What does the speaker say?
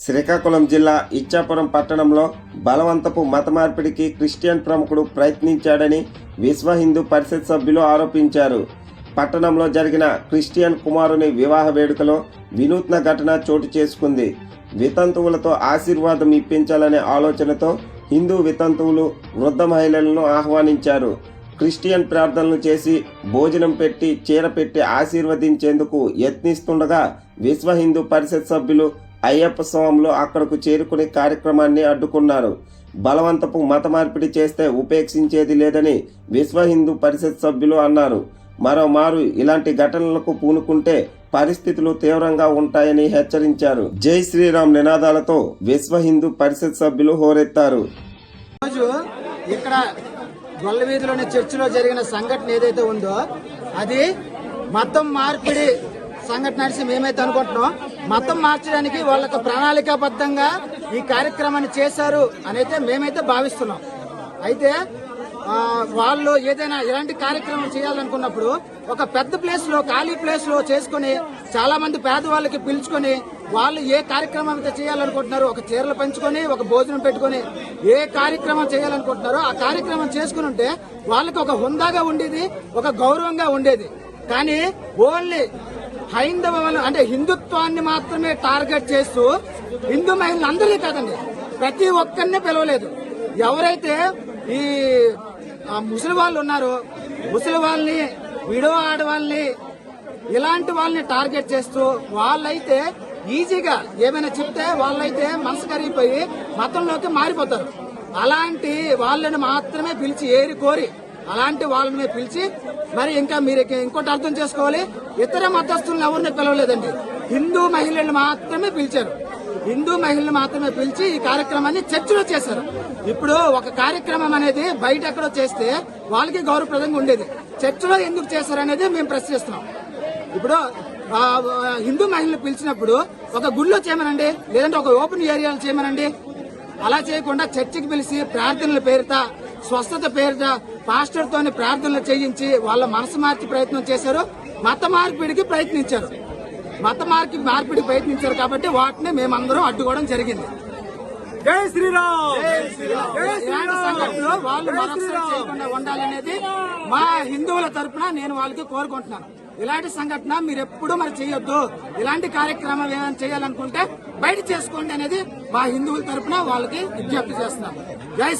శ్రీకాకుళం జిల్లా ఇచ్చాపురం పట్టణంలో బలవంతపు మత మార్పిడికి క్రిస్టియన్ ప్రముఖుడు ప్రయత్నించాడని విశ్వ హిందూ పరిషత్ సభ్యులు ఆరోపించారు. పట్టణంలో జరిగిన క్రిస్టియన్ కుమారుని వివాహ వేడుకలో వినూత్న ఘటన చోటు చేసుకుంది. వితంతువులతో ఆశీర్వాదం ఇప్పించాలనే ఆలోచనతో హిందూ వితంతువులు వృద్ధ మహిళలను ఆహ్వానించారు. క్రిస్టియన్ ప్రార్థనలు చేసి భోజనం పెట్టి చీర పెట్టి ఆశీర్వదించేందుకు యత్నిస్తుండగా విశ్వ హిందూ పరిషత్ సభ్యులు అయ్యప్ప స్వాములు అక్కడకు చేరుకునే కార్యక్రమాన్ని అడ్డుకున్నారు. బలవంతపు మత మార్పిడి చేస్తే ఉపేక్షించేది లేదని విశ్వ హిందూ పరిషత్ సభ్యులు అన్నారు. మరోమారు ఇలాంటి ఘటనలకు పూనుకుంటే పరిస్థితులు తీవ్రంగా ఉంటాయని హెచ్చరించారు. జై శ్రీరామ్ నినాదాలతో విశ్వ హిందూ పరిషత్ సభ్యులు హోరెత్తారు. ఇక్కడ గొల్ల చర్చిలో జరిగిన సంఘటన ఏదైతే ఉందో అది మతం మార్పిడి సంఘటన అనేసి మేమైతే అనుకుంటున్నాం. మతం మార్చడానికి వాళ్ళకి ప్రణాళికాబద్ధంగా ఈ కార్యక్రమాన్ని చేశారు అనైతే మేమైతే భావిస్తున్నాం. అయితే వాళ్ళు ఏదైనా ఇలాంటి కార్యక్రమం చేయాలనుకున్నప్పుడు ఒక పెద్ద ప్లేస్లో ఖాళీ ప్లేస్లో చేసుకుని చాలా మంది పేదవాళ్ళకి పిలుచుకొని వాళ్ళు ఏ కార్యక్రమం అయితే చేయాలనుకుంటున్నారో ఒక చీరలు పంచుకొని ఒక భోజనం పెట్టుకొని ఏ కార్యక్రమం చేయాలనుకుంటున్నారో ఆ కార్యక్రమం చేసుకుని ఉంటే వాళ్ళకి ఒక హుందాగా ఉండేది ఒక గౌరవంగా ఉండేది. కానీ ఓన్లీ హైందవ అంటే హిందుత్వాన్ని మాత్రమే టార్గెట్ చేస్తూ హిందూ మహిళలు అందరినీ కాదండి ప్రతి ఒక్కరిని పిలవలేదు. ఎవరైతే ఈ ముసలి వాళ్ళు ఉన్నారో ముసలి వాళ్ళని విడో ఆడవాళ్ళని ఇలాంటి వాళ్ళని టార్గెట్ చేస్తూ వాళ్ళైతే ఈజీగా ఏమైనా చెప్తే వాళ్ళైతే మనసు కరిగిపోయి మతంలోకి మారిపోతారు. అలాంటి వాళ్ళని మాత్రమే పిలిచి ఏరి కోరి అలాంటి వాళ్ళని పిలిచి మరి ఇంకా మీరు ఇంకోటి అర్థం చేసుకోవాలి. ఇతర మతస్థులను ఎవరిని పిలవలేదండి. హిందూ మహిళలను మాత్రమే పిలిచారు. హిందూ మహిళలు మాత్రమే పిలిచి ఈ కార్యక్రమాన్ని చర్చిలో చేశారు. ఇప్పుడు ఒక కార్యక్రమం అనేది బయట ఎక్కడో చేస్తే వాళ్ళకి గౌరవప్రదంగా ఉండేది. చర్చిలో ఎందుకు చేశారు అనేది మేము ప్రశ్నిస్తున్నాం ఇప్పుడు హిందూ మహిళలు పిలిచినప్పుడు ఒక గుళ్ళో చేయమనండి లేదంటే ఒక ఓపెన్ ఏరియాలో చేయమనండి. అలా చేయకుండా చర్చికి పిలిచి ప్రార్థనల పేరిట స్వస్థత పేరిట పాస్టర్ తోని ప్రార్థనలు చేయించి వాళ్ళ మనసు మార్చి ప్రయత్నం చేశారు. మత మార్పిడికి ప్రయత్నించారు. మత మార్పి మార్పిడి ప్రయత్నించారు కాబట్టి వాటిని మేమందరం అడ్డుకోవడం జరిగింది. జై శ్రీరామ్! ఇలాంటి సంఘటనలు వాళ్ళు మరొకసారి చేయకుండా ఉండాలనేది మా హిందువుల తరపున నేను వాళ్ళకి కోరుకుంటున్నాను. ఇలాంటి సంఘటన మీరు ఎప్పుడూ మరి చేయొద్దు. ఇలాంటి కార్యక్రమం ఏమైనా చేయాలనుకుంటే బయట చేసుకోండి అనేది మా హిందువుల తరపున వాళ్ళకి విజ్ఞప్తి చేస్తున్నాను. జై